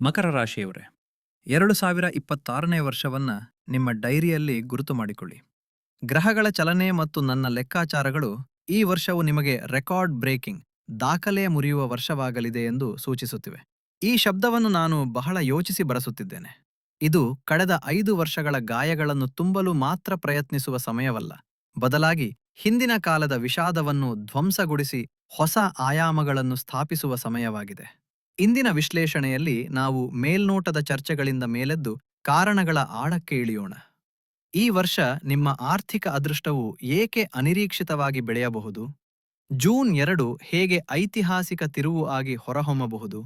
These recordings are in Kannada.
ಮಕರ ರಾಶಿಯವರೇ, ಎರಡು ಸಾವಿರ ಇಪ್ಪತ್ತಾರನೇ ವರ್ಷವನ್ನು ನಿಮ್ಮ ಡೈರಿಯಲ್ಲಿ ಗುರುತು ಮಾಡಿಕೊಳ್ಳಿ. ಗ್ರಹಗಳ ಚಲನೆ ಮತ್ತು ನನ್ನ ಲೆಕ್ಕಾಚಾರಗಳು ಈ ವರ್ಷವು ನಿಮಗೆ ರೆಕಾರ್ಡ್ ಬ್ರೇಕಿಂಗ್, ದಾಖಲೆ ಮುರಿಯುವ ವರ್ಷವಾಗಲಿದೆ ಎಂದು ಸೂಚಿಸುತ್ತಿವೆ. ಈ ಶಬ್ದವನ್ನು ನಾನು ಬಹಳ ಯೋಚಿಸಿ ಬರಸುತ್ತಿದ್ದೇನೆ ಇದು ಕಳೆದ ಐದು ವರ್ಷಗಳ ಗಾಯಗಳನ್ನು ತುಂಬಲು ಮಾತ್ರ ಪ್ರಯತ್ನಿಸುವ ಸಮಯವಲ್ಲ. ಬದಲಾಗಿ ಹಿಂದಿನ ಕಾಲದ ವಿಷಾದವನ್ನು ಧ್ವಂಸಗೊಳಿಸಿ ಹೊಸ ಆಯಾಮಗಳನ್ನು ಸ್ಥಾಪಿಸುವ ಸಮಯವಾಗಿದೆ. ಇಂದಿನ ವಿಶ್ಲೇಷಣೆಯಲ್ಲಿ ನಾವು ಮೇಲ್ನೋಟದ ಚರ್ಚೆಗಳಿಂದ ಮೇಲೆದ್ದು ಕಾರಣಗಳ ಆಳಕ್ಕೆ ಇಳಿಯೋಣ. ಈ ವರ್ಷ ನಿಮ್ಮ ಆರ್ಥಿಕ ಅದೃಷ್ಟವು ಏಕೆ ಅನಿರೀಕ್ಷಿತವಾಗಿ ಬೆಳೆಯಬಹುದು? ಜೂನ್ ಎರಡು ಹೇಗೆ ಐತಿಹಾಸಿಕ ತಿರುವು ಆಗಿ ಹೊರಹೊಮ್ಮಬಹುದು?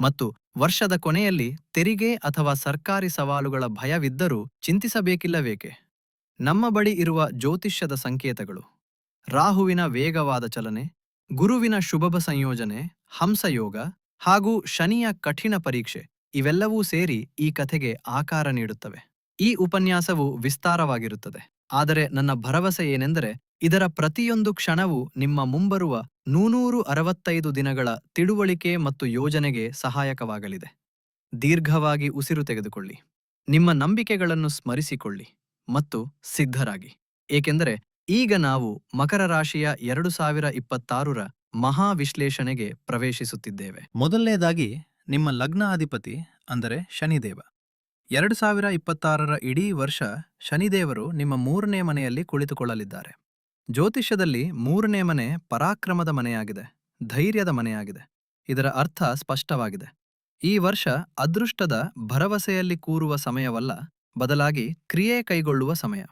ಮತ್ತು ವರ್ಷದ ಕೊನೆಯಲ್ಲಿ ತೆರಿಗೆ ಅಥವಾ ಸರ್ಕಾರಿ ಸವಾಲುಗಳ ಭಯವಿದ್ದರೂ ಚಿಂತಿಸಬೇಕಿಲ್ಲವೇಕೆ? ನಮ್ಮ ಬಳಿ ಇರುವ ಜ್ಯೋತಿಷ್ಯದ ಸಂಕೇತಗಳು. ರಾಹುವಿನ ವೇಗವಾದ ಚಲನೆ, ಗುರುವಿನ ಶುಭಭ ಸಂಯೋಜನೆ, ಹಂಸಯೋಗ ಹಾಗೂ ಶನಿಯ ಕಠಿಣ ಪರೀಕ್ಷೆ, ಇವೆಲ್ಲವೂ ಸೇರಿ ಈ ಕಥೆಗೆ ಆಕಾರ ನೀಡುತ್ತವೆ. ಈ ಉಪನ್ಯಾಸವು ವಿಸ್ತಾರವಾಗಿರುತ್ತದೆ. ಆದರೆ ನನ್ನ ಭರವಸೆ ಏನೆಂದರೆ, ಇದರ ಪ್ರತಿಯೊಂದು ಕ್ಷಣವೂ ನಿಮ್ಮ ಮುಂಬರುವ ನೂನೂರು ಅರವತ್ತೈದು ದಿನಗಳ ತಿಳುವಳಿಕೆ ಮತ್ತು ಯೋಜನೆಗೆ ಸಹಾಯಕವಾಗಲಿದೆ. ದೀರ್ಘವಾಗಿ ಉಸಿರು ತೆಗೆದುಕೊಳ್ಳಿ. ನಿಮ್ಮ ನಂಬಿಕೆಗಳನ್ನು ಸ್ಮರಿಸಿಕೊಳ್ಳಿ ಮತ್ತು ಸಿದ್ಧರಾಗಿ. ಏಕೆಂದರೆ, ಈಗ ನಾವು ಮಕರ ರಾಶಿಯ ಎರಡು ಸಾವಿರ ಇಪ್ಪತ್ತಾರರ ಮಹಾ ವಿಶ್ಲೇಷಣೆಗೆ ಪ್ರವೇಶಿಸುತ್ತಿದ್ದೇವೆ. ಮೊದಲನೇದಾಗಿ ನಿಮ್ಮ ಲಗ್ನಾಧಿಪತಿ ಅಂದರೆ ಶನಿದೇವ. ಎರಡು ಸಾವಿರ ಇಪ್ಪತ್ತಾರರ ಇಡೀ ವರ್ಷ ಶನಿದೇವರು ನಿಮ್ಮ ಮೂರನೇ ಮನೆಯಲ್ಲಿ ಕುಳಿತುಕೊಳ್ಳಲಿದ್ದಾರೆ. ಜ್ಯೋತಿಷ್ಯದಲ್ಲಿ ಮೂರನೇ ಮನೆ ಪರಾಕ್ರಮದ ಮನೆಯಾಗಿದೆ, ಧೈರ್ಯದ ಮನೆಯಾಗಿದೆ. ಇದರ ಅರ್ಥ ಸ್ಪಷ್ಟವಾಗಿದೆ. ಈ ವರ್ಷ ಅದೃಷ್ಟದ ಭರವಸೆಯಲ್ಲಿ ಕೂರುವ ಸಮಯವಲ್ಲ, ಬದಲಾಗಿ ಕ್ರಿಯೆ ಕೈಗೊಳ್ಳುವ ಸಮಯ.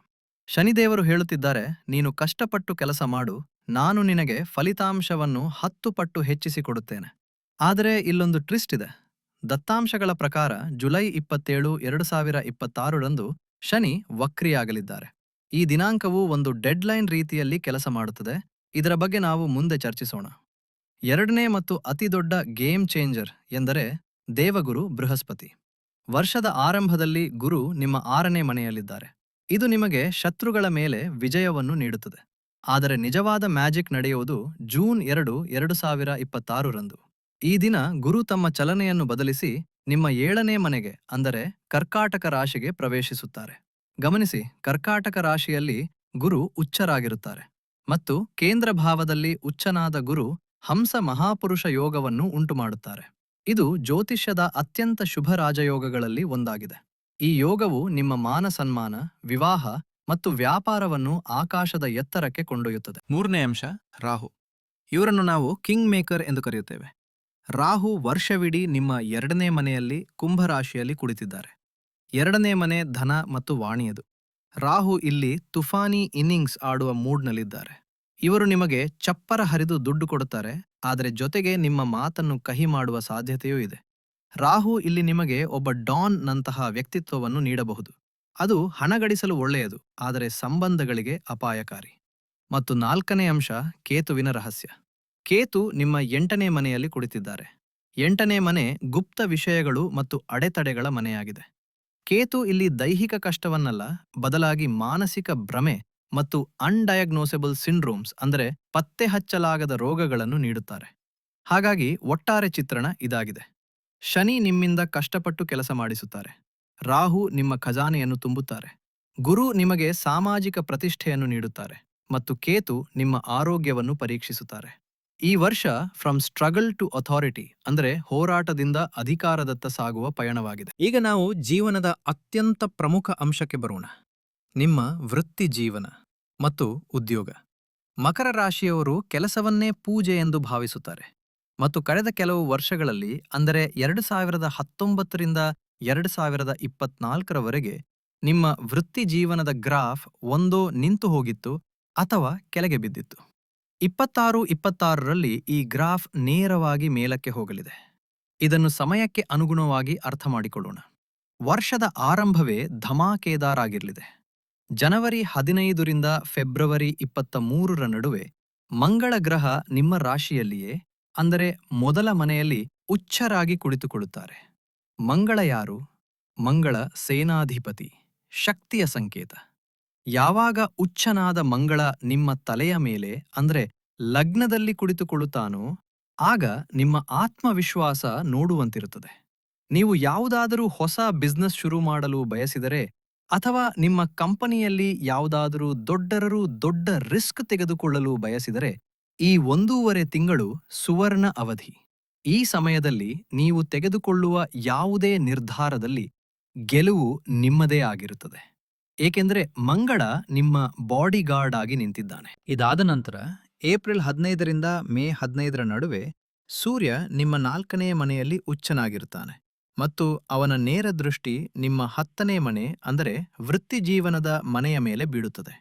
ಶನಿದೇವರು ಹೇಳುತ್ತಿದ್ದಾರೆ, ನೀನು ಕಷ್ಟಪಟ್ಟು ಕೆಲಸ ಮಾಡು ನಾನು ನಿನಗೆ ಫಲಿತಾಂಶವನ್ನು ಹತ್ತು ಪಟ್ಟು ಹೆಚ್ಚಿಸಿಕೊಡುತ್ತೇನೆ. ಆದರೆ ಇಲ್ಲೊಂದು ಟ್ವಿಸ್ಟ್ ಇದೆ. ದತ್ತಾಂಶಗಳ ಪ್ರಕಾರ ಜುಲೈ ಇಪ್ಪತ್ತೇಳು, ಎರಡು ಸಾವಿರ ಇಪ್ಪತ್ತಾರರಂದು ಶನಿ ವಕ್ರಿಯಾಗಲಿದ್ದಾರೆ. ಈ ದಿನಾಂಕವು ಒಂದು ಡೆಡ್ಲೈನ್ ರೀತಿಯಲ್ಲಿ ಕೆಲಸ ಮಾಡುತ್ತದೆ. ಇದರ ಬಗ್ಗೆ ನಾವು ಮುಂದೆ ಚರ್ಚಿಸೋಣ. ಎರಡನೇ ಮತ್ತು ಅತಿದೊಡ್ಡ ಗೇಮ್ ಚೇಂಜರ್ ಎಂದರೆ ದೇವಗುರು ಬೃಹಸ್ಪತಿ. ವರ್ಷದ ಆರಂಭದಲ್ಲಿ ಗುರು ನಿಮ್ಮ ಆರನೇ ಮನೆಯಲ್ಲಿದ್ದಾರೆ. ಇದು ನಿಮಗೆ ಶತ್ರುಗಳ ಮೇಲೆ ವಿಜಯವನ್ನು ನೀಡುತ್ತದೆ. ಆದರೆ ನಿಜವಾದ ಮ್ಯಾಜಿಕ್ ನಡೆಯುವುದು ಜೂನ್ ಎರಡು ಎರಡು ಸಾವಿರ ಇಪ್ಪತ್ತಾರರಂದು. ಈ ದಿನ ಗುರು ತಮ್ಮ ಚಲನೆಯನ್ನು ಬದಲಿಸಿ ನಿಮ್ಮ ಏಳನೇ ಮನೆಗೆ, ಅಂದರೆ ಕರ್ಕಾಟಕ ರಾಶಿಗೆ ಪ್ರವೇಶಿಸುತ್ತಾರೆ. ಗಮನಿಸಿ, ಕರ್ಕಾಟಕ ರಾಶಿಯಲ್ಲಿ ಗುರು ಉಚ್ಚರಾಗಿರುತ್ತಾರೆ. ಮತ್ತು ಕೇಂದ್ರ ಭಾವದಲ್ಲಿ ಉಚ್ಚನಾದ ಗುರು ಹಂಸ ಮಹಾಪುರುಷ ಯೋಗವನ್ನು ಉಂಟುಮಾಡುತ್ತಾರೆ. ಇದು ಜ್ಯೋತಿಷ್ಯದ ಅತ್ಯಂತ ಶುಭ ರಾಜಯೋಗಗಳಲ್ಲಿ ಒಂದಾಗಿದೆ. ಈ ಯೋಗವು ನಿಮ್ಮ ಮಾನ ಸನ್ಮಾನ, ವಿವಾಹ ಮತ್ತು ವ್ಯಾಪಾರವನ್ನು ಆಕಾಶದ ಎತ್ತರಕ್ಕೆ ಕೊಂಡೊಯ್ಯುತ್ತದೆ. ಮೂರನೇ ಅಂಶ, ರಾಹು. ಇವರನ್ನು ನಾವು ಕಿಂಗ್ ಮೇಕರ್ ಎಂದು ಕರೆಯುತ್ತೇವೆ. ರಾಹು ವರ್ಷವಿಡೀ ನಿಮ್ಮ ಎರಡನೇ ಮನೆಯಲ್ಲಿ ಕುಂಭರಾಶಿಯಲ್ಲಿ ಕುಳಿತಿದ್ದಾರೆ. ಎರಡನೇ ಮನೆ ಧನ ಮತ್ತು ವಾಣಿಯದು. ರಾಹು ಇಲ್ಲಿ ತುಫಾನಿ ಇನ್ನಿಂಗ್ಸ್ ಆಡುವ ಮೂಡ್ನಲ್ಲಿದ್ದಾರೆ. ಇವರು ನಿಮಗೆ ಚಪ್ಪರ ಹರಿದು ದುಡ್ಡು ಕೊಡುತ್ತಾರೆ, ಆದರೆ ಜೊತೆಗೆ ನಿಮ್ಮ ಮಾತನ್ನು ಕಹಿ ಮಾಡುವ ಸಾಧ್ಯತೆಯೂ ಇದೆ. ರಾಹು ಇಲ್ಲಿ ನಿಮಗೆ ಒಬ್ಬ ಡಾನ್ ನಂತಹ ವ್ಯಕ್ತಿತ್ವವನ್ನು ನೀಡಬಹುದು. ಅದು ಹಣಗಳಿಸಲು ಒಳ್ಳೆಯದು, ಆದರೆ ಸಂಬಂಧಗಳಿಗೆ ಅಪಾಯಕಾರಿ. ಮತ್ತು ನಾಲ್ಕನೇ ಅಂಶ, ಕೇತುವಿನ ರಹಸ್ಯ. ಕೇತು ನಿಮ್ಮ ಎಂಟನೇ ಮನೆಯಲ್ಲಿ ಕುಳಿತಿದ್ದಾರೆ. ಎಂಟನೇ ಮನೆ ಗುಪ್ತ ವಿಷಯಗಳು ಮತ್ತು ಅಡೆತಡೆಗಳ ಮನೆಯಾಗಿದೆ. ಕೇತು ಇಲ್ಲಿ ದೈಹಿಕ ಕಷ್ಟವನ್ನಲ್ಲ, ಬದಲಾಗಿ ಮಾನಸಿಕ ಭ್ರಮೆ ಮತ್ತು ಅನ್ಡಯಾಗ್ನೋಸೆಬಲ್ ಸಿಂಡ್ರೋಮ್ಸ್ ಅಂದರೆ ಪತ್ತೆ ಹಚ್ಚಲಾಗದ ರೋಗಗಳನ್ನು ನೀಡುತ್ತಾರೆ. ಹಾಗಾಗಿ ಒಟ್ಟಾರೆ ಚಿತ್ರಣ ಇದಾಗಿದೆ. ಶನಿ ನಿಮ್ಮಿಂದ ಕಷ್ಟಪಟ್ಟು ಕೆಲಸ ಮಾಡಿಸುತ್ತಾರೆ. ರಾಹು ನಿಮ್ಮ ಖಜಾನೆಯನ್ನು ತುಂಬುತ್ತಾರೆ. ಗುರು ನಿಮಗೆ ಸಾಮಾಜಿಕ ಪ್ರತಿಷ್ಠೆಯನ್ನು ನೀಡುತ್ತಾರೆ ಮತ್ತು ಕೇತು ನಿಮ್ಮ ಆರೋಗ್ಯವನ್ನು ಪರೀಕ್ಷಿಸುತ್ತಾರೆ. ಈ ವರ್ಷ ಫ್ರಮ್ ಸ್ಟ್ರಗಲ್ ಟು ಅಥಾರಿಟಿ ಅಂದರೆ ಹೋರಾಟದಿಂದ ಅಧಿಕಾರದತ್ತ ಸಾಗುವ ಪಯಣವಾಗಿದೆ. ಈಗ ನಾವು ಜೀವನದ ಅತ್ಯಂತ ಪ್ರಮುಖ ಅಂಶಕ್ಕೆ ಬರೋಣ. ನಿಮ್ಮ ವೃತ್ತಿ ಜೀವನ ಮತ್ತು ಉದ್ಯೋಗ. ಮಕರ ರಾಶಿಯವರು ಕೆಲಸವನ್ನೇ ಪೂಜೆ ಎಂದು ಭಾವಿಸುತ್ತಾರೆ ಮತ್ತು ಕಳೆದ ಕೆಲವು ವರ್ಷಗಳಲ್ಲಿ ಅಂದರೆ ಎರಡು ಸಾವಿರದ ಹತ್ತೊಂಬತ್ತರಿಂದ ಎರಡು ಸಾವಿರದ ಇಪ್ಪತ್ನಾಲ್ಕರವರೆಗೆ ನಿಮ್ಮ ವೃತ್ತಿ ಜೀವನದ ಗ್ರಾಫ್ ಒಂದೋ ನಿಂತು ಹೋಗಿತ್ತು ಅಥವಾ ಕೆಳಗೆ ಬಿದ್ದಿತ್ತು. ಇಪ್ಪತ್ತಾರು ಇಪ್ಪತ್ತಾರರಲ್ಲಿ ಈ ಗ್ರಾಫ್ ನೇರವಾಗಿ ಮೇಲಕ್ಕೆ ಹೋಗಲಿದೆ. ಇದನ್ನು ಸಮಯಕ್ಕೆ ಅನುಗುಣವಾಗಿ ಅರ್ಥ ಮಾಡಿಕೊಳ್ಳೋಣ. ವರ್ಷದ ಆರಂಭವೇ ಧಮಾಕೇದಾರಾಗಿರಲಿದೆ. ಜನವರಿ ಹದಿನೈದರಿಂದ ಫೆಬ್ರವರಿ ಇಪ್ಪತ್ತ ಮೂರರ ನಡುವೆ ಮಂಗಳ ಗ್ರಹ ನಿಮ್ಮ ರಾಶಿಯಲ್ಲಿಯೇ, ಅಂದರೆ ಮೊದಲ ಮನೆಯಲ್ಲಿ ಉಚ್ಚರಾಗಿ ಕುಳಿತುಕೊಳ್ಳುತ್ತಾರೆ. ಮಂಗಳ ಯಾರು? ಮಂಗಳ ಸೇನಾಧಿಪತಿ. ಶಕ್ತಿಯ ಸಂಕೇತ. ಯಾವಾಗ ಉಚ್ಚನಾದ ಮಂಗಳ ನಿಮ್ಮ ತಲೆಯ ಮೇಲೆ, ಅಂದ್ರೆ ಲಗ್ನದಲ್ಲಿ ಕುಳಿತುಕೊಳ್ಳುತ್ತಾನೋ, ಆಗ ನಿಮ್ಮ ಆತ್ಮವಿಶ್ವಾಸ ನೋಡುವಂತಿರುತ್ತದೆ. ನೀವು ಯಾವುದಾದರೂ ಹೊಸ ಬಿಸ್ನೆಸ್ ಶುರು ಮಾಡಲು ಬಯಸಿದರೆ, ಅಥವಾ ನಿಮ್ಮ ಕಂಪನಿಯಲ್ಲಿ ಯಾವುದಾದರೂ ದೊಡ್ಡರರು ದೊಡ್ಡ ರಿಸ್ಕ್ ತೆಗೆದುಕೊಳ್ಳಲು ಬಯಸಿದರೆ, ಈ ಒಂದೂವರೆ ತಿಂಗಳು ಸುವರ್ಣ ಅವಧಿ. ಈ ಸಮಯದಲ್ಲಿ ನೀವು ತೆಗೆದುಕೊಳ್ಳುವ ಯಾವುದೇ ನಿರ್ಧಾರದಲ್ಲಿ ಗೆಲುವು ನಿಮ್ಮದೇ ಆಗಿರುತ್ತದೆ. ಏಕೆಂದರೆ ಮಂಗಳ ನಿಮ್ಮ ಬಾಡಿಗಾರ್ಡ್ ಆಗಿ ನಿಂತಿದ್ದಾನೆ. ಇದಾದ ನಂತರ ಏಪ್ರಿಲ್ ಹದಿನೈದರಿಂದ ಮೇ ಹದಿನೈದರ ನಡುವೆ ಸೂರ್ಯ ನಿಮ್ಮ ನಾಲ್ಕನೇ ಮನೆಯಲ್ಲಿ ಉಚ್ಚನಾಗಿರುತ್ತಾನೆ ಮತ್ತು ಅವನ ನೇರ ದೃಷ್ಟಿ ನಿಮ್ಮ ಹತ್ತನೇ ಮನೆ, ಅಂದರೆ ವೃತ್ತಿ ಜೀವನದ ಮನೆಯ ಮೇಲೆ ಬೀಳುತ್ತದೆ.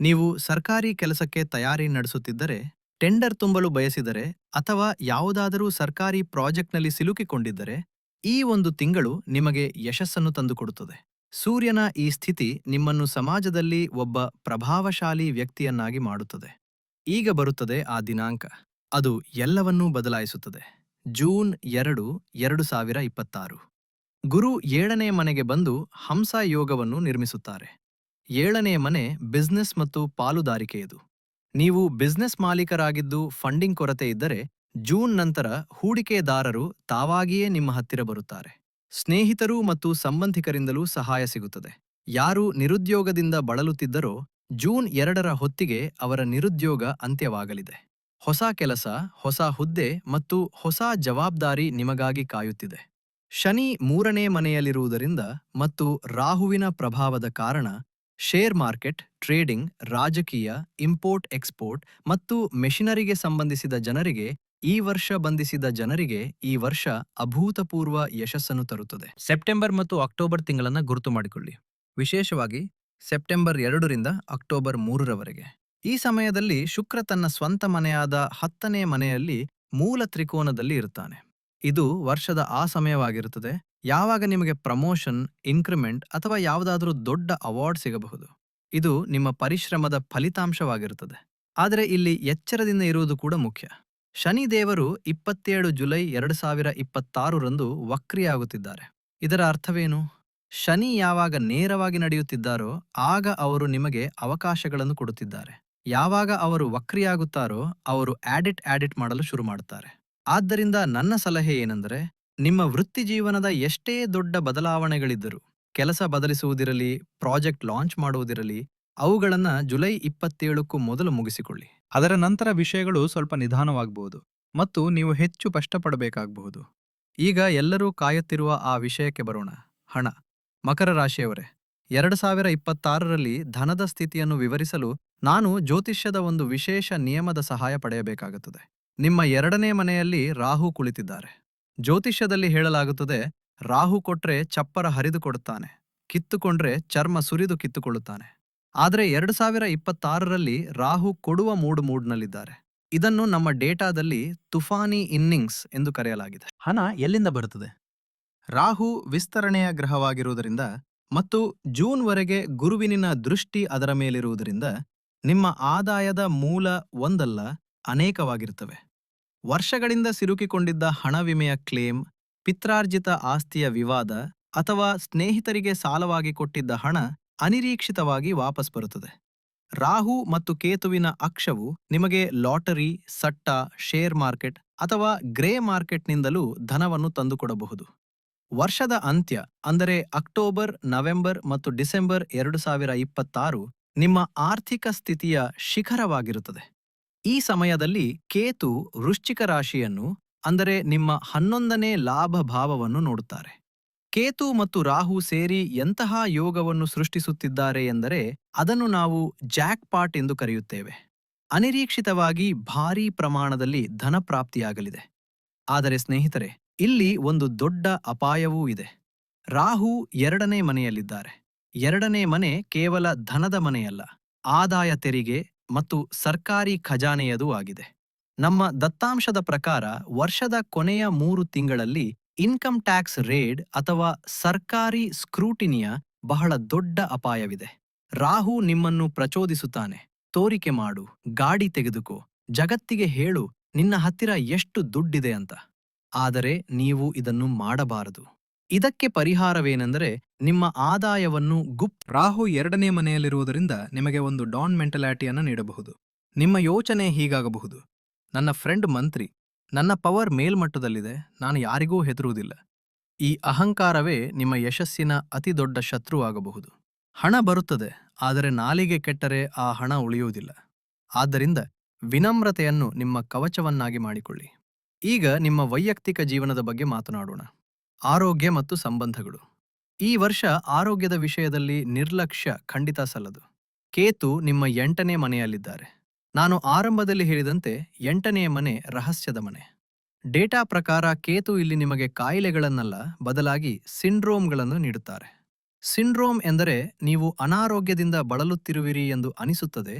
ನೀವು ಸರ್ಕಾರಿ ಕೆಲಸಕ್ಕೆ ತಯಾರಿ ನಡೆಸುತ್ತಿದ್ದರೆ ಟೆಂಡರ್ ತುಂಬಲು ಬಯಸಿದರೆ ಅಥವಾ ಯಾವುದಾದರೂ ಸರ್ಕಾರಿ ಪ್ರಾಜೆಕ್ಟ್ನಲ್ಲಿ ಸಿಲುಕಿಕೊಂಡಿದ್ದರೆ, ಈ ಒಂದು ತಿಂಗಳು ನಿಮಗೆ ಯಶಸ್ಸನ್ನು ತಂದುಕೊಡುತ್ತದೆ. ಸೂರ್ಯನ ಈ ಸ್ಥಿತಿ ನಿಮ್ಮನ್ನು ಸಮಾಜದಲ್ಲಿ ಒಬ್ಬ ಪ್ರಭಾವಶಾಲಿ ವ್ಯಕ್ತಿಯನ್ನಾಗಿ ಮಾಡುತ್ತದೆ. ಈಗ ಬರುತ್ತದೆ ಆ ದಿನಾಂಕ. ಅದು ಎಲ್ಲವನ್ನೂ ಬದಲಾಯಿಸುತ್ತದೆ. ಜೂನ್ ಎರಡು ಎರಡು ಸಾವಿರ ಇಪ್ಪತ್ತಾರು. ಗುರು ಏಳನೇ ಮನೆಗೆ ಬಂದು ಹಂಸ ಯೋಗವನ್ನು ನಿರ್ಮಿಸುತ್ತಾರೆ. ಏಳನೇ ಮನೆ ಬಿಸ್ನೆಸ್ ಮತ್ತು ಪಾಲುದಾರಿಕೆಯದು ನೀವು ಬಿಸ್ನೆಸ್ ಮಾಲೀಕರಾಗಿದ್ದು ಫಂಡಿಂಗ್ ಕೊರತೆ ಇದ್ದರೆ ಜೂನ್ ನಂತರ ಹೂಡಿಕೆದಾರರು ತಾವಾಗಿಯೇ ನಿಮ್ಮ ಹತ್ತಿರ ಬರುತ್ತಾರೆ. ಸ್ನೇಹಿತರು ಮತ್ತು ಸಂಬಂಧಿಕರಿಂದಲೂ ಸಹಾಯ ಸಿಗುತ್ತದೆ. ಯಾರು ನಿರುದ್ಯೋಗದಿಂದ ಬಳಲುತ್ತಿದ್ದರೋ ಜೂನ್ ಎರಡರ ಹೊತ್ತಿಗೆ ಅವರ ನಿರುದ್ಯೋಗ ಅಂತ್ಯವಾಗಲಿದೆ. ಹೊಸ ಕೆಲಸ, ಹೊಸ ಹುದ್ದೆ ಮತ್ತು ಹೊಸ ಜವಾಬ್ದಾರಿ ನಿಮಗಾಗಿ ಕಾಯುತ್ತಿದೆ. ಶನಿ ಮೂರನೇ ಮನೆಯಲ್ಲಿರುವುದರಿಂದ ಮತ್ತು ರಾಹುವಿನ ಪ್ರಭಾವದ ಕಾರಣ ಶೇರ್ ಮಾರ್ಕೆಟ್, ಟ್ರೇಡಿಂಗ್, ರಾಜಕೀಯ, ಇಂಪೋರ್ಟ್, ಎಕ್ಸ್ಪೋರ್ಟ್ ಮತ್ತು ಮೆಷಿನರಿಗೆ ಸಂಬಂಧಿಸಿದ ಜನರಿಗೆ, ಈ ವರ್ಷ ಬಂಧಿಸಿದ ಜನರಿಗೆ ಈ ವರ್ಷ ಅಭೂತಪೂರ್ವ ಯಶಸ್ಸನ್ನು ತರುತ್ತದೆ. ಸೆಪ್ಟೆಂಬರ್ ಮತ್ತು ಅಕ್ಟೋಬರ್ ತಿಂಗಳನ್ನು ಗುರುತು ಮಾಡಿಕೊಳ್ಳಿ. ವಿಶೇಷವಾಗಿ ಸೆಪ್ಟೆಂಬರ್ ಎರಡರಿಂದ ಅಕ್ಟೋಬರ್ ಮೂರರವರೆಗೆ ಈ ಸಮಯದಲ್ಲಿ ಶುಕ್ರ ತನ್ನ ಸ್ವಂತ ಮನೆಯಾದ ಹತ್ತನೇ ಮನೆಯಲ್ಲಿ ಮೂಲ ತ್ರಿಕೋನದಲ್ಲಿ ಇರುತ್ತಾನೆ. ಇದು ವರ್ಷದ ಆ ಸಮಯವಾಗಿರುತ್ತದೆ. ಯಾವಾಗ ನಿಮಗೆ ಪ್ರಮೋಷನ್, ಇನ್ಕ್ರಿಮೆಂಟ್ ಅಥವಾ ಯಾವುದಾದರೂ ದೊಡ್ಡ ಅವಾರ್ಡ್ ಸಿಗಬಹುದು. ಇದು ನಿಮ್ಮ ಪರಿಶ್ರಮದ ಫಲಿತಾಂಶವಾಗಿರುತ್ತದೆ. ಆದರೆ ಇಲ್ಲಿ ಎಚ್ಚರದಿಂದ ಇರುವುದು ಕೂಡ ಮುಖ್ಯ. ಶನಿ ದೇವರು ಇಪ್ಪತ್ತೇಳು ಜುಲೈ ಎರಡು ಸಾವಿರ ಇಪ್ಪತ್ತಾರರಂದು ವಕ್ರಿಯಾಗುತ್ತಿದ್ದಾರೆ. ಇದರ ಅರ್ಥವೇನು? ಶನಿ ಯಾವಾಗ ನೇರವಾಗಿ ನಡೆಯುತ್ತಿದ್ದಾರೋ ಆಗ ಅವರು ನಿಮಗೆ ಅವಕಾಶಗಳನ್ನು ಕೊಡುತ್ತಿದ್ದಾರೆ. ಯಾವಾಗ ಅವರು ವಕ್ರಿಯಾಗುತ್ತಾರೋ ಅವರು ಆಡಿಟ್ ಆಡಿಟ್ ಮಾಡಲು ಶುರು ಮಾಡುತ್ತಾರೆ ಆದ್ದರಿಂದ ನನ್ನ ಸಲಹೆ ಏನೆಂದರೆ ನಿಮ್ಮ ವೃತ್ತಿ ಜೀವನದ ಎಷ್ಟೇ ದೊಡ್ಡ ಬದಲಾವಣೆಗಳಿದ್ದರೂ, ಕೆಲಸ ಬದಲಿಸುವುದಿರಲಿ, ಪ್ರಾಜೆಕ್ಟ್ ಲಾಂಚ್ ಮಾಡುವುದಿರಲಿ, ಅವುಗಳನ್ನು ಜುಲೈ ಇಪ್ಪತ್ತೇಳಕ್ಕೂ ಮೊದಲು ಮುಗಿಸಿಕೊಳ್ಳಿ. ಅದರ ನಂತರ ವಿಷಯಗಳು ಸ್ವಲ್ಪ ನಿಧಾನವಾಗಬಹುದು ಮತ್ತು ನೀವು ಹೆಚ್ಚು ಕಷ್ಟಪಡಬೇಕಾಗಬಹುದು. ಈಗ ಎಲ್ಲರೂ ಕಾಯುತ್ತಿರುವ ಆ ವಿಷಯಕ್ಕೆ ಬರೋಣ. ಹಣ. ಮಕರ ರಾಶಿಯವರೇ, ಎರಡು ಸಾವಿರ ಇಪ್ಪತ್ತಾರರಲ್ಲಿ ಧನದ ಸ್ಥಿತಿಯನ್ನು ವಿವರಿಸಲು ನಾನು ಜ್ಯೋತಿಷ್ಯದ ಒಂದು ವಿಶೇಷ ನಿಯಮದ ಸಹಾಯ ಪಡೆಯಬೇಕಾಗುತ್ತದೆ. ನಿಮ್ಮ ಎರಡನೇ ಮನೆಯಲ್ಲಿ ರಾಹು ಕುಳಿತಿದ್ದಾರೆ. ಜ್ಯೋತಿಷ್ಯದಲ್ಲಿ ಹೇಳಲಾಗುತ್ತದೆ, ರಾಹು ಕೊಟ್ರೆ ಚಪ್ಪರ ಹರಿದುಕೊಡುತ್ತಾನೆ ಕಿತ್ತುಕೊಂಡ್ರೆ ಚರ್ಮ ಸುರಿದು ಕಿತ್ತುಕೊಳ್ಳುತ್ತಾನೆ. ಆದರೆ ಎರಡು ಸಾವಿರ ಇಪ್ಪತ್ತಾರರಲ್ಲಿ ರಾಹು ಕೊಡುವ ಮೂಡ್ ಮೂಡ್ನಲ್ಲಿದ್ದಾರೆ. ಇದನ್ನು ನಮ್ಮ ಡೇಟಾದಲ್ಲಿ ತುಫಾನಿ ಇನ್ನಿಂಗ್ಸ್ ಎಂದು ಕರೆಯಲಾಗಿದೆ. ಹಣ ಎಲ್ಲಿಂದ ಬರುತ್ತದೆ? ರಾಹು ವಿಸ್ತರಣೆಯ ಗ್ರಹವಾಗಿರುವುದರಿಂದ ಮತ್ತು ಜೂನ್ವರೆಗೆ ಗುರುವಿನ ದೃಷ್ಟಿ ಅದರ ಮೇಲಿರುವುದರಿಂದ ನಿಮ್ಮ ಆದಾಯದ ಮೂಲ ಒಂದಲ್ಲ, ಅನೇಕವಾಗಿರುತ್ತವೆ. ವರ್ಷಗಳಿಂದ ಸಿಲುಕಿಕೊಂಡಿದ್ದ ಹಣ ವಿಮೆಯ ಕ್ಲೇಮ್, ಪಿತ್ರಾರ್ಜಿತ ಆಸ್ತಿಯ ವಿವಾದ ಅಥವಾ ಸ್ನೇಹಿತರಿಗೆ ಸಾಲವಾಗಿ ಕೊಟ್ಟಿದ್ದ ಹಣ ಅನಿರೀಕ್ಷಿತವಾಗಿ ವಾಪಸ್ ಬರುತ್ತದೆ. ರಾಹು ಮತ್ತು ಕೇತುವಿನ ಅಕ್ಷವು ನಿಮಗೆ ಲಾಟರಿ, ಸಟ್ಟ ಶೇರ್ ಮಾರ್ಕೆಟ್ ಅಥವಾ ಗ್ರೇ ಮಾರ್ಕೆಟ್ನಿಂದಲೂ ಧನವನ್ನು ತಂದುಕೊಡಬಹುದು. ವರ್ಷದ ಅಂತ್ಯ, ಅಂದರೆ ಅಕ್ಟೋಬರ್, ನವೆಂಬರ್ ಮತ್ತು ಡಿಸೆಂಬರ್ ಎರಡು ಸಾವಿರ ಇಪ್ಪತ್ತಾರು ನಿಮ್ಮ ಆರ್ಥಿಕ ಸ್ಥಿತಿಯ ಶಿಖರವಾಗಿರುತ್ತದೆ. ಈ ಸಮಯದಲ್ಲಿ ಕೇತು ವೃಶ್ಚಿಕ ರಾಶಿಯನ್ನು, ಅಂದರೆ ನಿಮ್ಮ ಹನ್ನೊಂದನೇ ಲಾಭ ಭಾವವನ್ನು ನೋಡುತ್ತಾರೆ. ಕೇತು ಮತ್ತು ರಾಹು ಸೇರಿ ಎಂತಹ ಯೋಗವನ್ನು ಸೃಷ್ಟಿಸುತ್ತಿದ್ದಾರೆ ಎಂದರೆ, ಅದನ್ನು ನಾವು ಜಾಕ್ ಪಾಟ್ ಎಂದು ಕರೆಯುತ್ತೇವೆ. ಅನಿರೀಕ್ಷಿತವಾಗಿ ಭಾರೀ ಪ್ರಮಾಣದಲ್ಲಿ ಧನ ಪ್ರಾಪ್ತಿಯಾಗಲಿದೆ. ಆದರೆ ಸ್ನೇಹಿತರೆ, ಇಲ್ಲಿ ಒಂದು ದೊಡ್ಡ ಅಪಾಯವೂ ಇದೆ. ರಾಹು ಎರಡನೇ ಮನೆಯಲ್ಲಿದ್ದಾರೆ. ಎರಡನೇ ಮನೆ ಕೇವಲ ಧನದ ಮನೆಯಲ್ಲ, ಆದಾಯ ತೆರಿಗೆ ಮತ್ತು ಸರ್ಕಾರಿ ಖಜಾನೆಯದೂ ಆಗಿದೆ. ನಮ್ಮ ದತ್ತಾಂಶದ ಪ್ರಕಾರ ವರ್ಷದ ಕೊನೆಯ ಮೂರು ತಿಂಗಳಲ್ಲಿ ಇನ್ಕಮ್ ಟ್ಯಾಕ್ಸ್ ರೇಡ್ ಅಥವಾ ಸರ್ಕಾರಿ ಸ್ಕ್ರೂಟಿನಿಯ ಬಹಳ ದೊಡ್ಡ ಅಪಾಯವಿದೆ. ರಾಹು ನಿಮ್ಮನ್ನು ಪ್ರಚೋದಿಸುತ್ತಾನೆ. ತೋರಿಕೆ ಮಾಡು, ಗಾಡಿ ತೆಗೆದುಕೋ, ಜಗತ್ತಿಗೆ ಹೇಳು ನಿನ್ನ ಹತ್ತಿರ ಎಷ್ಟು ದುಡ್ಡಿದೆ ಅಂತ. ಆದರೆ ನೀವು ಇದನ್ನು ಮಾಡಬಾರದು. ಇದಕ್ಕೆ ಪರಿಹಾರವೇನೆಂದರೆ ನಿಮ್ಮ ಆದಾಯವನ್ನು ಗುಪ್ ರಾಹು ಎರಡನೇ ಮನೆಯಲ್ಲಿರುವುದರಿಂದ ನಿಮಗೆ ಒಂದು ಡಾನ್ ಮೆಂಟಲಾಟಿಯನ್ನು ನೀಡಬಹುದು. ನಿಮ್ಮ ಯೋಚನೆ ಹೀಗಾಗಬಹುದು. ನನ್ನ ಫ್ರೆಂಡ್ ಮಂತ್ರಿ, ನನ್ನ ಪವರ್ ಮೇಲ್ಮಟ್ಟದಲ್ಲಿದೆ, ನಾನು ಯಾರಿಗೂ ಹೆದರುವುದಿಲ್ಲ. ಈ ಅಹಂಕಾರವೇ ನಿಮ್ಮ ಯಶಸ್ಸಿನ ಅತಿದೊಡ್ಡ ಶತ್ರುವಾಗಬಹುದು. ಹಣ ಬರುತ್ತದೆ, ಆದರೆ ನಾಲಿಗೆ ಕೆಟ್ಟರೆ ಆ ಹಣ ಉಳಿಯುವುದಿಲ್ಲ. ಆದ್ದರಿಂದ ವಿನಮ್ರತೆಯನ್ನು ನಿಮ್ಮ ಕವಚವನ್ನಾಗಿ ಮಾಡಿಕೊಳ್ಳಿ. ಈಗ ನಿಮ್ಮ ವೈಯಕ್ತಿಕ ಜೀವನದ ಬಗ್ಗೆ ಮಾತನಾಡೋಣ. ಆರೋಗ್ಯ ಮತ್ತು ಸಂಬಂಧಗಳು. ಈ ವರ್ಷ ಆರೋಗ್ಯದ ವಿಷಯದಲ್ಲಿ ನಿರ್ಲಕ್ಷ್ಯ ಖಂಡಿತ ಸಲ್ಲದು. ಕೇತು ನಿಮ್ಮ ಎಂಟನೇ ಮನೆಯಲ್ಲಿದ್ದಾರೆ. ನಾನು ಆರಂಭದಲ್ಲಿ ಹೇಳಿದಂತೆ ಎಂಟನೆಯ ಮನೆ ರಹಸ್ಯದ ಮನೆ. ಡೇಟಾ ಪ್ರಕಾರ ಕೇತು ಇಲ್ಲಿ ನಿಮಗೆ ಕಾಯಿಲೆಗಳನ್ನಲ್ಲ, ಬದಲಾಗಿ ಸಿಂಡ್ರೋಮ್ಗಳನ್ನು ನೀಡುತ್ತಾರೆ. ಸಿಂಡ್ರೋಮ್ ಎಂದರೆ ನೀವು ಅನಾರೋಗ್ಯದಿಂದ ಬಳಲುತ್ತಿರುವಿರಿ ಎಂದು ಅನಿಸುತ್ತದೆ,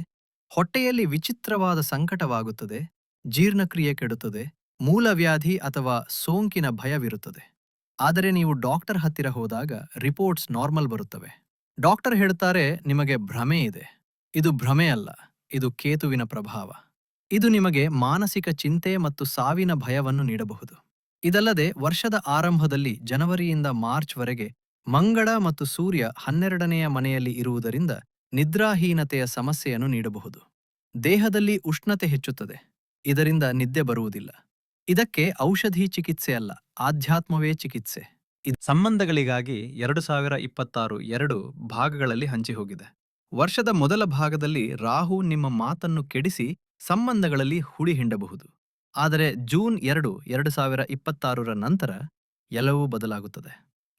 ಹೊಟ್ಟೆಯಲ್ಲಿ ವಿಚಿತ್ರವಾದ ಸಂಕಟವಾಗುತ್ತದೆ, ಜೀರ್ಣಕ್ರಿಯೆ ಕೆಡುತ್ತದೆ ಮೂಲವ್ಯಾಧಿ ಅಥವಾ ಸೋಂಕಿನ ಭಯವಿರುತ್ತದೆ. ಆದರೆ ನೀವು ಡಾಕ್ಟರ್ ಹತ್ತಿರ ಹೋದಾಗ ರಿಪೋರ್ಟ್ಸ್ ನಾರ್ಮಲ್ ಬರುತ್ತವೆ. ಡಾಕ್ಟರ್ ಹೇಳ್ತಾರೆ ನಿಮಗೆ ಭ್ರಮೆ ಇದೆ. ಇದು ಭ್ರಮೆ ಅಲ್ಲ, ಇದು ಕೇತುವಿನ ಪ್ರಭಾವ. ಇದು ನಿಮಗೆ ಮಾನಸಿಕ ಚಿಂತೆ ಮತ್ತು ಸಾವಿನ ಭಯವನ್ನು ನೀಡಬಹುದು. ಇದಲ್ಲದೆ, ವರ್ಷದ ಆರಂಭದಲ್ಲಿ ಜನವರಿಯಿಂದ ಮಾರ್ಚ್ವರೆಗೆ ಮಂಗಳ ಮತ್ತು ಸೂರ್ಯ ಹನ್ನೆರಡನೆಯ ಮನೆಯಲ್ಲಿ ಇರುವುದರಿಂದ ನಿದ್ರಾಹೀನತೆಯ ಸಮಸ್ಯೆಯನ್ನು ನೀಡಬಹುದು. ದೇಹದಲ್ಲಿ ಉಷ್ಣತೆ ಹೆಚ್ಚುತ್ತದೆ. ಇದರಿಂದ ನಿದ್ದೆ ಬರುವುದಿಲ್ಲ. ಇದಕ್ಕೆ ಔಷಧಿ ಚಿಕಿತ್ಸೆ ಅಲ್ಲ, ಆಧ್ಯಾತ್ಮವೇ ಚಿಕಿತ್ಸೆ. ಸಂಬಂಧಗಳಿಗಾಗಿ ಎರಡು ಸಾವಿರ ಇಪ್ಪತ್ತಾರು ಎರಡು ಭಾಗಗಳಲ್ಲಿ ಹಂಚಿಹೋಗಿದೆ ವರ್ಷದ ಮೊದಲ ಭಾಗದಲ್ಲಿ ರಾಹು ನಿಮ್ಮ ಮಾತನ್ನು ಕೆಡಿಸಿ ಸಂಬಂಧಗಳಲ್ಲಿ ಹುಳಿ ಹಿಂಡಬಹುದು. ಆದರೆ ಜೂನ್ ಎರಡು ಎರಡು ಸಾವಿರ ಇಪ್ಪತ್ತಾರರ ನಂತರ ಎಲ್ಲವೂ ಬದಲಾಗುತ್ತದೆ.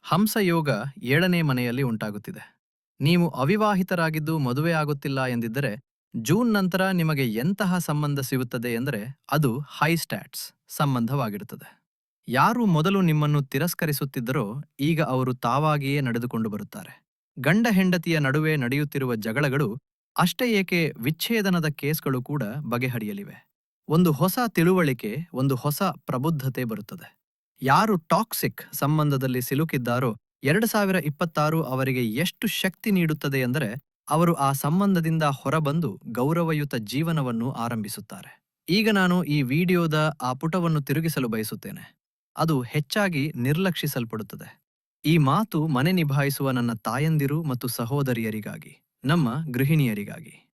ಹಂಸಯೋಗ ಏಳನೇ ಮನೆಯಲ್ಲಿ ಉಂಟಾಗುತ್ತಿದೆ. ನೀವು ಅವಿವಾಹಿತರಾಗಿದ್ದು ಮದುವೆ ಆಗುತ್ತಿಲ್ಲ ಎಂದಿದ್ದರೆ ಜೂನ್ ನಂತರ ನಿಮಗೆ ಎಂತಹ ಸಂಬಂಧ ಸಿಗುತ್ತದೆ ಎಂದರೆ ಅದು ಹೈ ಸ್ಟ್ಯಾಟ್ಸ್ ಸಂಬಂಧವಾಗಿರುತ್ತದೆ. ಯಾರು ಮೊದಲು ನಿಮ್ಮನ್ನು ತಿರಸ್ಕರಿಸುತ್ತಿದ್ದರೋ ಈಗ ಅವರು ತಾವಾಗಿಯೇ ನಡೆದುಕೊಂಡು ಬರುತ್ತಾರೆ. ಗಂಡ ಹೆಂಡತಿಯ ನಡುವೆ ನಡೆಯುತ್ತಿರುವ ಜಗಳಗಳು ಅಷ್ಟೇ ಏಕೆ ವಿಚ್ಛೇದನದ ಕೇಸ್ಗಳು ಕೂಡ ಬಗೆಹರಿಯಲಿವೆ. ಒಂದು ಹೊಸ ತಿಳುವಳಿಕೆ, ಒಂದು ಹೊಸ ಪ್ರಬುದ್ಧತೆ ಬರುತ್ತದೆ. ಯಾರು ಟಾಕ್ಸಿಕ್ ಸಂಬಂಧದಲ್ಲಿ ಸಿಲುಕಿದ್ದಾರೋ ಎರಡು ಸಾವಿರ ಇಪ್ಪತ್ತಾರು ಅವರಿಗೆ ಎಷ್ಟು ಶಕ್ತಿ ನೀಡುತ್ತದೆ ಎಂದರೆ ಅವರು ಆ ಸಂಬಂಧದಿಂದ ಹೊರಬಂದು ಗೌರವಯುತ ಜೀವನವನ್ನು ಆರಂಭಿಸುತ್ತಾರೆ. ಈಗ ನಾನು ಈ ವಿಡಿಯೋದ ಆ ಪುಟವನ್ನು ತಿರುಗಿಸಲು ಬಯಸುತ್ತೇನೆ. ಅದು ಹೆಚ್ಚಾಗಿ ನಿರ್ಲಕ್ಷಿಸಲ್ಪಡುತ್ತದೆ. ಈ ಮಾತು ಮನೆ ನಿಭಾಯಿಸುವ ನನ್ನ ತಾಯಂದಿರು ಮತ್ತು ಸಹೋದರಿಯರಿಗಾಗಿ, ನಮ್ಮ ಗೃಹಿಣಿಯರಿಗಾಗಿ.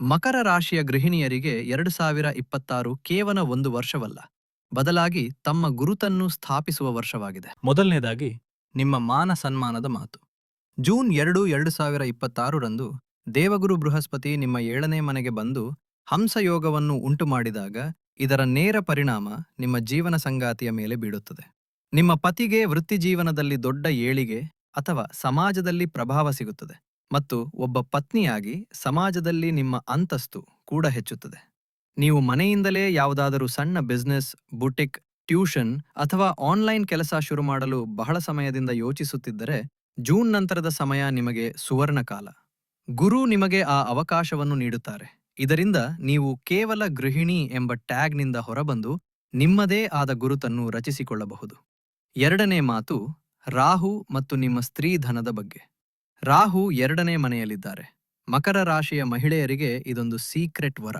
ಮಕರ ರಾಶಿಯ ಗೃಹಿಣಿಯರಿಗೆ ಎರಡು ಸಾವಿರ ಇಪ್ಪತ್ತಾರು ಕೇವಲ ಒಂದು ವರ್ಷವಲ್ಲ. ಬದಲಾಗಿ ತಮ್ಮ ಗುರುತನ್ನು ಸ್ಥಾಪಿಸುವ ವರ್ಷವಾಗಿದೆ. ಮೊದಲನೇದಾಗಿ, ನಿಮ್ಮ ಮಾನ ಸನ್ಮಾನದ ಮಾತು. ಜೂನ್ ಎರಡು ಎರಡು ಸಾವಿರ ಇಪ್ಪತ್ತಾರರಂದು ದೇವಗುರು ಬೃಹಸ್ಪತಿ ನಿಮ್ಮ ಏಳನೇ ಮನೆಗೆ ಬಂದು ಹಂಸಯೋಗವನ್ನು ಉಂಟುಮಾಡಿದಾಗ ಇದರ ನೇರ ಪರಿಣಾಮ ನಿಮ್ಮ ಜೀವನ ಸಂಗಾತಿಯ ಮೇಲೆ ಬೀಳುತ್ತದೆ. ನಿಮ್ಮ ಪತಿಗೆ ವೃತ್ತಿಜೀವನದಲ್ಲಿ ದೊಡ್ಡ ಏಳಿಗೆ ಅಥವಾ ಸಮಾಜದಲ್ಲಿ ಪ್ರಭಾವ ಸಿಗುತ್ತದೆ ಮತ್ತು ಒಬ್ಬ ಪತ್ನಿಯಾಗಿ ಸಮಾಜದಲ್ಲಿ ನಿಮ್ಮ ಅಂತಸ್ತು ಕೂಡ ಹೆಚ್ಚುತ್ತದೆ. ನೀವು ಮನೆಯಿಂದಲೇ ಯಾವುದಾದರೂ ಸಣ್ಣ ಬಿಸ್ನೆಸ್, ಬುಟಿಕ್, ಟ್ಯೂಷನ್ ಅಥವಾ ಆನ್ಲೈನ್ ಕೆಲಸ ಶುರು ಮಾಡಲು ಬಹಳ ಸಮಯದಿಂದ ಯೋಚಿಸುತ್ತಿದ್ದರೆ ಜೂನ್ ನಂತರದ ಸಮಯ ನಿಮಗೆ ಸುವರ್ಣ ಕಾಲ ಗುರು ನಿಮಗೆ ಆ ಅವಕಾಶವನ್ನು ನೀಡುತ್ತಾರೆ. ಇದರಿಂದ ನೀವು ಕೇವಲ ಗೃಹಿಣಿ ಎಂಬ ಟ್ಯಾಗ್ನಿಂದ ಹೊರಬಂದು ನಿಮ್ಮದೇ ಆದ ಗುರುತನ್ನು ರಚಿಸಿಕೊಳ್ಳಬಹುದು. ಎರಡನೇ ಮಾತು, ರಾಹು ಮತ್ತು ನಿಮ್ಮ ಸ್ತ್ರೀಧನದ ಬಗ್ಗೆ. ರಾಹು ಎರಡನೇ ಮನೆಯಲ್ಲಿದ್ದಾರೆ. ಮಕರ ರಾಶಿಯ ಮಹಿಳೆಯರಿಗೆ ಇದೊಂದು ಸೀಕ್ರೆಟ್ ವರ.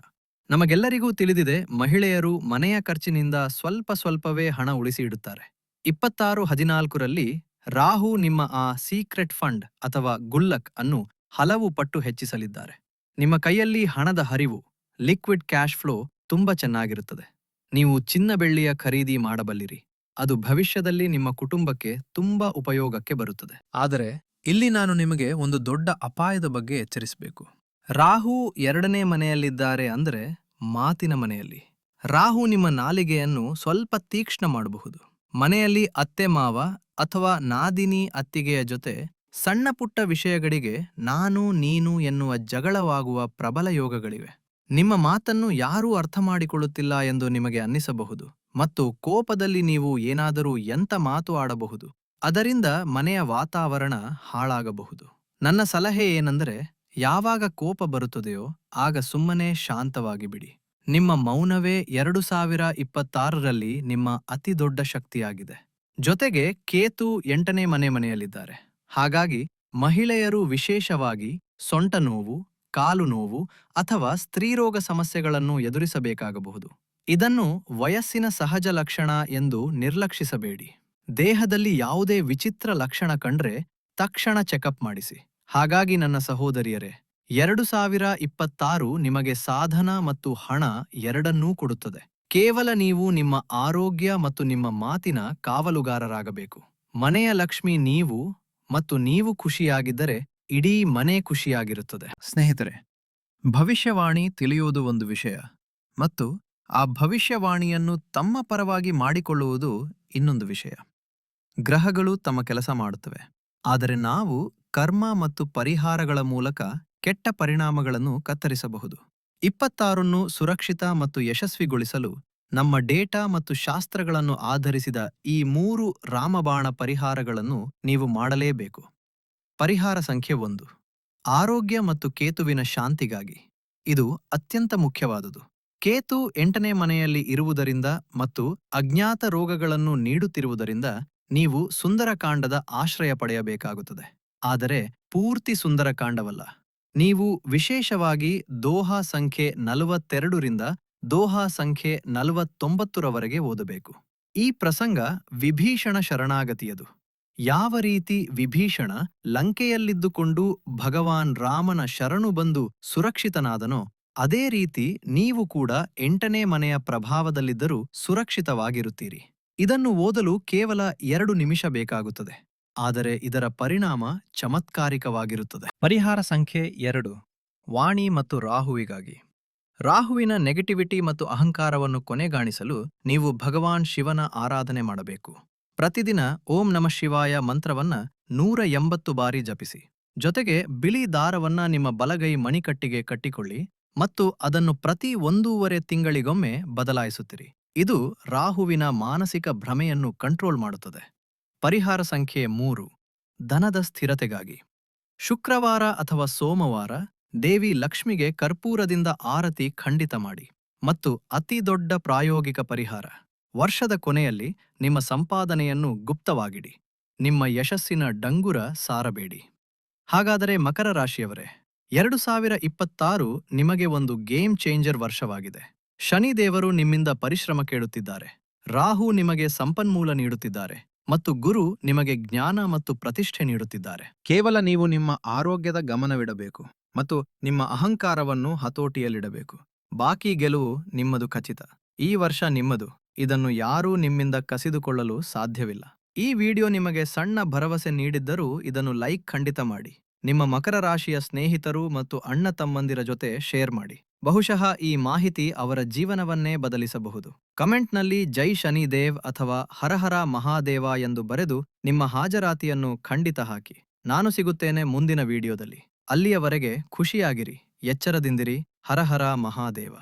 ನಮಗೆಲ್ಲರಿಗೂ ತಿಳಿದಿದೆ, ಮಹಿಳೆಯರು ಮನೆಯ ಖರ್ಚಿನಿಂದ ಸ್ವಲ್ಪ ಸ್ವಲ್ಪವೇ ಹಣ ಉಳಿಸಿ ಇಡುತ್ತಾರೆ. ಇಪ್ಪತ್ತಾರು ಹದಿನಾಲ್ಕರಲ್ಲಿ ರಾಹು ನಿಮ್ಮ ಆ ಸೀಕ್ರೆಟ್ ಫಂಡ್ ಅಥವಾ ಗುಲ್ಲಕ್ ಅನ್ನು ಹಲವು ಪಟ್ಟು ಹೆಚ್ಚಿಸಲಿದ್ದಾರೆ. ನಿಮ್ಮ ಕೈಯಲ್ಲಿ ಹಣದ ಹರಿವು ಲಿಕ್ವಿಡ್ ಕ್ಯಾಶ್ ಫ್ಲೋ ತುಂಬಾ ಚೆನ್ನಾಗಿರುತ್ತದೆ. ನೀವು ಚಿನ್ನ ಬೆಳ್ಳಿಯ ಖರೀದಿ ಮಾಡಬಲ್ಲಿರಿ. ಅದು ಭವಿಷ್ಯದಲ್ಲಿ ನಿಮ್ಮ ಕುಟುಂಬಕ್ಕೆ ತುಂಬಾ ಉಪಯೋಗಕ್ಕೆ ಬರುತ್ತದೆ. ಆದರೆ, ಇಲ್ಲಿ ನಾನು ನಿಮಗೆ ಒಂದು ದೊಡ್ಡ ಅಪಾಯದ ಬಗ್ಗೆ ಎಚ್ಚರಿಸಬೇಕು. ರಾಹು ಎರಡನೇ ಮನೆಯಲ್ಲಿದ್ದಾರೆ ಅಂದರೆ ಮಾತಿನ ಮನೆಯಲ್ಲಿ. ರಾಹು ನಿಮ್ಮ ನಾಲಿಗೆಯನ್ನು ಸ್ವಲ್ಪ ತೀಕ್ಷ್ಣ ಮಾಡಬಹುದು. ಮನೆಯಲ್ಲಿ ಅತ್ತೆ, ಮಾವ ಅಥವಾ ನಾದಿನಿ ಅತ್ತಿಗೆಯ ಜೊತೆ ಸಣ್ಣ ಪುಟ್ಟ ವಿಷಯಗಳಿಗೆ ನಾನು, ನೀನು ಎನ್ನುವ ಜಗಳವಾಗುವ ಪ್ರಬಲ ಯೋಗಗಳಿವೆ. ನಿಮ್ಮ ಮಾತನ್ನು ಯಾರೂ ಅರ್ಥ ಮಾಡಿಕೊಳ್ಳುತ್ತಿಲ್ಲ ಎಂದು ನಿಮಗೆ ಅನ್ನಿಸಬಹುದು ಮತ್ತು ಕೋಪದಲ್ಲಿ ನೀವು ಏನಾದರೂ ಎಂತ ಮಾತು ಆಡಬಹುದು, ಅದರಿಂದ ಮನೆಯ ವಾತಾವರಣ ಹಾಳಾಗಬಹುದು. ನನ್ನ ಸಲಹೆ ಏನೆಂದರೆ, ಯಾವಾಗ ಕೋಪ ಬರುತ್ತದೆಯೋ ಆಗ ಸುಮ್ಮನೆ ಶಾಂತವಾಗಿ ಬಿಡಿ ನಿಮ್ಮ ಮೌನವೇ ಎರಡು ಸಾವಿರ ಇಪ್ಪತ್ತಾರರಲ್ಲಿ ನಿಮ್ಮ ಅತಿದೊಡ್ಡ ಶಕ್ತಿಯಾಗಿದೆ. ಜೊತೆಗೆ ಕೇತು ಎಂಟನೇ ಮನೆ ಮನೆಯಲ್ಲಿದ್ದಾರೆ. ಹಾಗಾಗಿ ಮಹಿಳೆಯರು ವಿಶೇಷವಾಗಿ ಸೊಂಟ ನೋವು, ಕಾಲು ನೋವು ಅಥವಾ ಸ್ತ್ರೀರೋಗ ಸಮಸ್ಯೆಗಳನ್ನು ಎದುರಿಸಬೇಕಾಗಬಹುದು. ಇದನ್ನು ವಯಸ್ಸಿನ ಸಹಜ ಲಕ್ಷಣ ಎಂದು ನಿರ್ಲಕ್ಷಿಸಬೇಡಿ. ದೇಹದಲ್ಲಿ ಯಾವುದೇ ವಿಚಿತ್ರ ಲಕ್ಷಣ ಕಂಡ್ರೆ ತಕ್ಷಣ ಚೆಕಪ್ ಮಾಡಿಸಿ. ಹಾಗಾಗಿ ನನ್ನ ಸಹೋದರಿಯರೇ, ಎರಡು ಸಾವಿರ ಇಪ್ಪತ್ತಾರು ನಿಮಗೆ ಸಾಧನ ಮತ್ತು ಹಣ ಎರಡನ್ನೂ ಕೊಡುತ್ತದೆ. ಕೇವಲ ನೀವು ನಿಮ್ಮ ಆರೋಗ್ಯ ಮತ್ತು ನಿಮ್ಮ ಮಾತಿನ ಕಾವಲುಗಾರರಾಗಬೇಕು. ಮನೆಯ ಲಕ್ಷ್ಮಿ ನೀವು ಮತ್ತು ನೀವು ಖುಷಿಯಾಗಿದ್ದರೆ ಇಡೀ ಮನೆ ಖುಷಿಯಾಗಿರುತ್ತದೆ. ಸ್ನೇಹಿತರೆ, ಭವಿಷ್ಯವಾಣಿ ತಿಳಿಯುವುದು ಒಂದು ವಿಷಯ ಮತ್ತು ಆ ಭವಿಷ್ಯವಾಣಿಯನ್ನು ತಮ್ಮ ಪರವಾಗಿ ಮಾಡಿಕೊಳ್ಳುವುದು ಇನ್ನೊಂದು ವಿಷಯ. ಗ್ರಹಗಳು ತಮ್ಮ ಕೆಲಸ ಮಾಡುತ್ತವೆ. ಆದರೆ ನಾವು ಕರ್ಮ ಮತ್ತು ಪರಿಹಾರಗಳ ಮೂಲಕ ಕೆಟ್ಟ ಪರಿಣಾಮಗಳನ್ನು ಕತ್ತರಿಸಬಹುದು. ಇಪ್ಪತ್ತಾರನ್ನು ಸುರಕ್ಷಿತ ಮತ್ತು ಯಶಸ್ವಿಗೊಳಿಸಲು ನಮ್ಮ ಡೇಟಾ ಮತ್ತು ಶಾಸ್ತ್ರಗಳನ್ನು ಆಧರಿಸಿದ ಈ ಮೂರು ರಾಮಬಾಣ ಪರಿಹಾರಗಳನ್ನು ನೀವು ಮಾಡಲೇಬೇಕು. ಪರಿಹಾರ ಸಂಖ್ಯೆ ಒಂದು. ಆರೋಗ್ಯ ಮತ್ತು ಕೇತುವಿನ ಶಾಂತಿಗಾಗಿ. ಇದು ಅತ್ಯಂತ ಮುಖ್ಯವಾದುದು. ಕೇತು ಎಂಟನೇ ಮನೆಯಲ್ಲಿ ಇರುವುದರಿಂದ ಮತ್ತು ಅಜ್ಞಾತ ರೋಗಗಳನ್ನು ನೀಡುತ್ತಿರುವುದರಿಂದ ನೀವು ಸುಂದರಕಾಂಡದ ಆಶ್ರಯ ಪಡೆಯಬೇಕಾಗುತ್ತದೆ. ಆದರೆ ಪೂರ್ತಿ ಸುಂದರಕಾಂಡವಲ್ಲ. ನೀವು ವಿಶೇಷವಾಗಿ ದೋಹಾ ಸಂಖ್ಯೆ ನಲವತ್ತೆರಡರಿಂದ ದೋಹಾ ಸಂಖ್ಯೆ ನಲವತ್ತೊಂಬತ್ತರವರೆಗೆ ಓದಬೇಕು. ಈ ಪ್ರಸಂಗ ವಿಭೀಷಣ ಶರಣಾಗತಿಯದು. ಯಾವ ರೀತಿ ವಿಭೀಷಣ ಲಂಕೆಯಲ್ಲಿದ್ದುಕೊಂಡು ಭಗವಾನ್ ರಾಮನ ಶರಣು ಬಂದು ಸುರಕ್ಷಿತನಾದನೋ, ಅದೇ ರೀತಿ ನೀವು ಕೂಡ ಎಂಟನೇ ಮನೆಯ ಪ್ರಭಾವದಲ್ಲಿದ್ದರೂ ಸುರಕ್ಷಿತವಾಗಿರುತ್ತೀರಿ. ಇದನ್ನು ಓದಲು ಕೇವಲ ಎರಡು ನಿಮಿಷ ಬೇಕಾಗುತ್ತದೆ. ಆದರೆ ಇದರ ಪರಿಣಾಮ ಚಮತ್ಕಾರಿಕವಾಗಿರುತ್ತದೆ. ಪರಿಹಾರ ಸಂಖ್ಯೆ ಎರಡು, ವಾಣಿ ಮತ್ತು ರಾಹುವಿಗಾಗಿ. ರಾಹುವಿನ ನೆಗೆಟಿವಿಟಿ ಮತ್ತು ಅಹಂಕಾರವನ್ನು ಕೊನೆಗಾಣಿಸಲು ನೀವು ಭಗವಾನ್ ಶಿವನ ಆರಾಧನೆ ಮಾಡಬೇಕು. ಪ್ರತಿದಿನ ಓಂ ನಮ ಶಿವಾಯ ಮಂತ್ರವನ್ನ ನೂರ ಎಂಬತ್ತು ಬಾರಿ ಜಪಿಸಿ. ಜೊತೆಗೆ ಬಿಳಿ ದಾರವನ್ನ ನಿಮ್ಮ ಬಲಗೈ ಮಣಿಕಟ್ಟಿಗೆ ಕಟ್ಟಿಕೊಳ್ಳಿ ಮತ್ತು ಅದನ್ನು ಪ್ರತಿ ಒಂದೂವರೆ ತಿಂಗಳಿಗೊಮ್ಮೆ ಬದಲಾಯಿಸುತ್ತಿರಿ. ಇದು ರಾಹುವಿನ ಮಾನಸಿಕ ಭ್ರಮೆಯನ್ನು ಕಂಟ್ರೋಲ್ ಮಾಡುತ್ತದೆ. ಪರಿಹಾರ ಸಂಖ್ಯೆ ಮೂರು, ಧನದ ಸ್ಥಿರತೆಗಾಗಿ. ಶುಕ್ರವಾರ ಅಥವಾ ಸೋಮವಾರ ದೇವಿ ಲಕ್ಷ್ಮಿಗೆ ಕರ್ಪೂರದಿಂದ ಆರತಿ ಖಂಡಿತ ಮಾಡಿ ಮತ್ತು ಅತಿದೊಡ್ಡ ಪ್ರಾಯೋಗಿಕ ಪರಿಹಾರ. ವರ್ಷದ ಕೊನೆಯಲ್ಲಿ ನಿಮ್ಮ ಸಂಪಾದನೆಯನ್ನು ಗುಪ್ತವಾಗಿಡಿ. ನಿಮ್ಮ ಯಶಸ್ಸಿನ ಡಂಗುರ ಸಾರಬೇಡಿ. ಹಾಗಾದರೆ ಮಕರ ರಾಶಿಯವರೇ, ಎರಡು ಸಾವಿರ ಇಪ್ಪತ್ತಾರು ನಿಮಗೆ ಒಂದು ಗೇಮ್ ಚೇಂಜರ್ ವರ್ಷವಾಗಿದೆ. ಶನಿದೇವರು ನಿಮ್ಮಿಂದ ಪರಿಶ್ರಮ ಕೇಳುತ್ತಿದ್ದಾರೆ. ರಾಹು ನಿಮಗೆ ಸಂಪನ್ಮೂಲ ನೀಡುತ್ತಿದ್ದಾರೆ. ಮತ್ತು ಗುರು ನಿಮಗೆ ಜ್ಞಾನ ಮತ್ತು ಪ್ರತಿಷ್ಠೆ ನೀಡುತ್ತಿದ್ದಾರೆ. ಕೇವಲ ನೀವು ನಿಮ್ಮ ಆರೋಗ್ಯದ ಗಮನವಿಡಬೇಕು ಮತ್ತು ನಿಮ್ಮ ಅಹಂಕಾರವನ್ನು ಹತೋಟಿಯಲ್ಲಿಡಬೇಕು. ಬಾಕಿ ಗೆಲುವು ನಿಮ್ಮದು ಖಚಿತ. ಈ ವರ್ಷ ನಿಮ್ಮದು. ಇದನ್ನು ಯಾರೂ ನಿಮ್ಮಿಂದ ಕಸಿದುಕೊಳ್ಳಲು ಸಾಧ್ಯವಿಲ್ಲ. ಈ ವಿಡಿಯೋ ನಿಮಗೆ ಸಣ್ಣ ಭರವಸೆ ನೀಡಿದ್ದರೂ ಇದನ್ನು ಲೈಕ್ ಖಂಡಿತ ಮಾಡಿ. ನಿಮ್ಮ ಮಕರ ರಾಶಿಯ ಸ್ನೇಹಿತರು ಮತ್ತು ಅಣ್ಣ ತಮ್ಮಂದಿರ ಜೊತೆ ಶೇರ್ ಮಾಡಿ. ಬಹುಶಃ ಈ ಮಾಹಿತಿ ಅವರ ಜೀವನವನ್ನೇ ಬದಲಿಸಬಹುದು. ಕಮೆಂಟ್ನಲ್ಲಿ ಜೈ ಶನಿದೇವ್ ಅಥವಾ ಹರಹರ ಮಹಾದೇವ ಎಂದು ಬರೆದು ನಿಮ್ಮ ಹಾಜರಾತಿಯನ್ನು ಖಂಡಿತ ಹಾಕಿ. ನಾನು ಸಿಗುತ್ತೇನೆ ಮುಂದಿನ ವಿಡಿಯೋದಲ್ಲಿ. ಅಲ್ಲಿಯವರೆಗೆ ಖುಷಿಯಾಗಿರಿ, ಎಚ್ಚರದಿಂದಿರಿ ಹರಹರ ಮಹಾದೇವ.